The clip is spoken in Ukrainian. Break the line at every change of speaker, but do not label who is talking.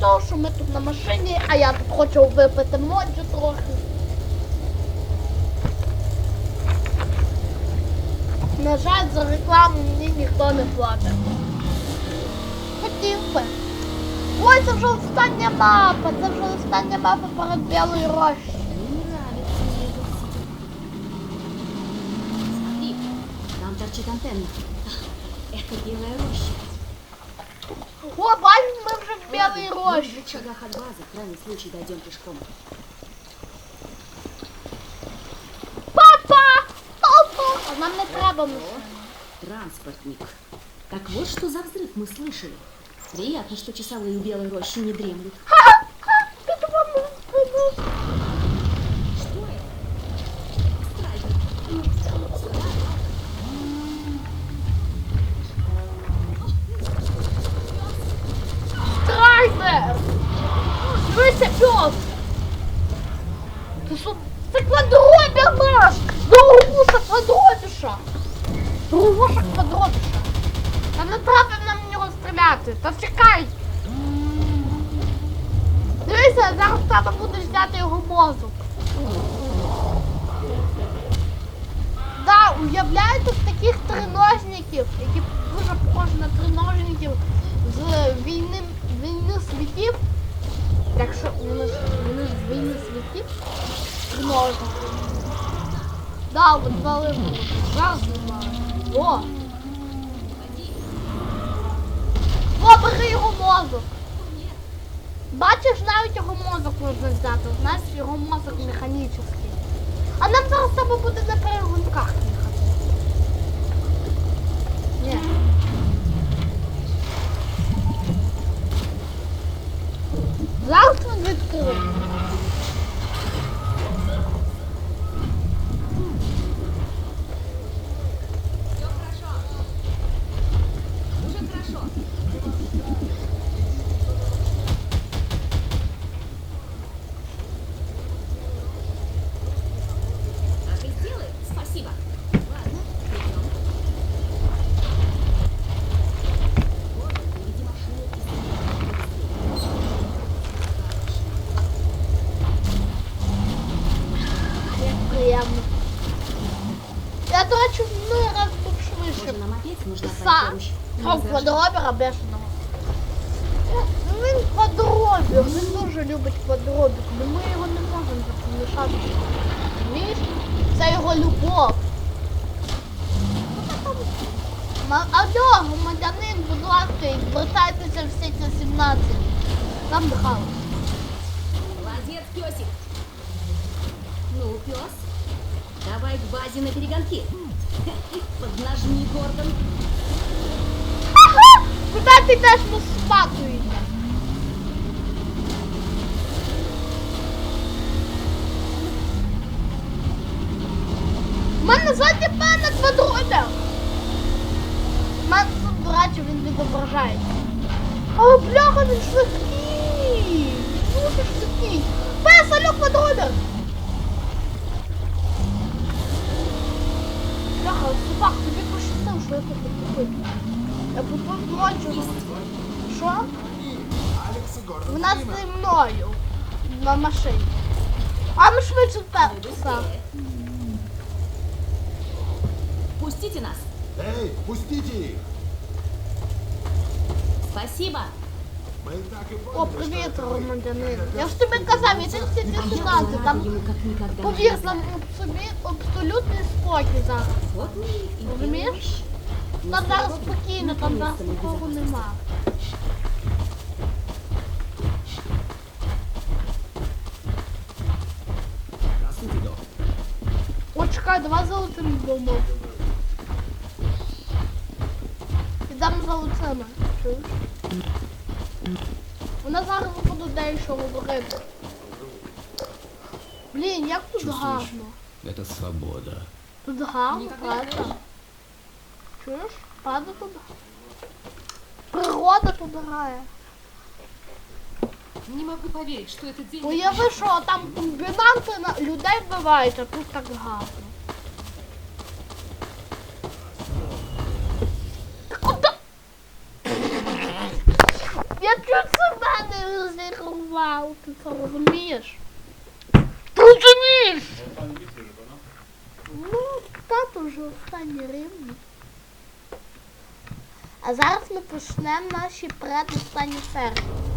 того, що ми тут на машині, а я тут хочу випити моджу трохи. На жаль, за рекламу мені ніхто не платить. Хотів би. Ой, це вже остання мапа, це вже остання мапа перед білою рощі.
Не нравится мне этот ситер. Смотри, там торчит антенна. Это белая роща.
О, бачиш, ми вже в білій
Ладно, мы в шагах от базы, в крайнем случае дойдем пешком.
Папа! Папа! А нам не треба машина.
Транспортник. Так вот, что за взрыв мы слышали. Приятно, что часовые у Белой рощи не дремлют.
Під вами Дивися, пес! Ти що? Це квадробір наш! Дорогуша квадробіша! Дорогуша квадробіша! Та не треба нам в нього стріляти! Та чекай! Дивися, зараз треба буде взяти його мозок. Да, уявляєте таких триножників, які дуже похожі на триножників з війни. Так що вони ж вони ж війни світів. Да, от звали зараз немає. О! О, бери його мозок! Бачиш, навіть його мозок можна взяти. Нас його мозок механічний. А нам зараз треба буде на перегонках そ！Ну раз був швидше. Са.
что.
квадробера бешеного. Ну, Він квадробер, він дуже любить квадробер, але ми його не можемо помішати. Розумієш? Це його любов. Алло, громадянин, будь ласка, звертайтеся в сіті 17. Там дихало.
Молодец, песик. Ну, пес, давай к базе на перегонки. Поднажми, Гордон.
Ага! Куди ти йдеш на спаку йде? У мене ззаді пана квадробер. У мене речі, він відображається. А бляха, він швидкий. Дуже швидкий. Пес, алло, квадробер. Бляха, собак, тобі пощастило, що я тут купив. Я купив ночі. Що? Вона зі мною на машині. А ми швидше пепса.
Пустите нас.
Эй, пустите их!
Спасибо.
Мы так и
О,
поняли,
привіт,
что это вы.
громадянин.
Когда
Я ж
пес
тобі казав,
убил
іди в
отца,
сіті
А я
17,
желаю
там,
ему как никогда
повір,
жизни.
там собі абсолютний спокій зараз.
Вот мы и в
Розумієш?
Белой роще. Ну,
Там
слава
зараз
Богу,
спокійно, там зараз
наконец-то мы в
нікого
безопасности.
нема.
Здравствуйте, док.
О, чекай, давай залетимо вдома. Ідемо за лицями. Чуєш? Вона зараз буде дещо говорити. Блін, як тут
Чувствуєш?
гарно.
Это свобода.
Тут гарно, правда? Чуєш? Правда тут? Природа тут грає.
Не могу поверить, что этот день...
Уяви, що там комбінанти на людей вбивають, а тут так гарно. Я чуть себе не розірвав, ти це розумієш? Ти розумієш? Ну, тато вже останній рівні. А зараз ми почнемо наші предостанні серії.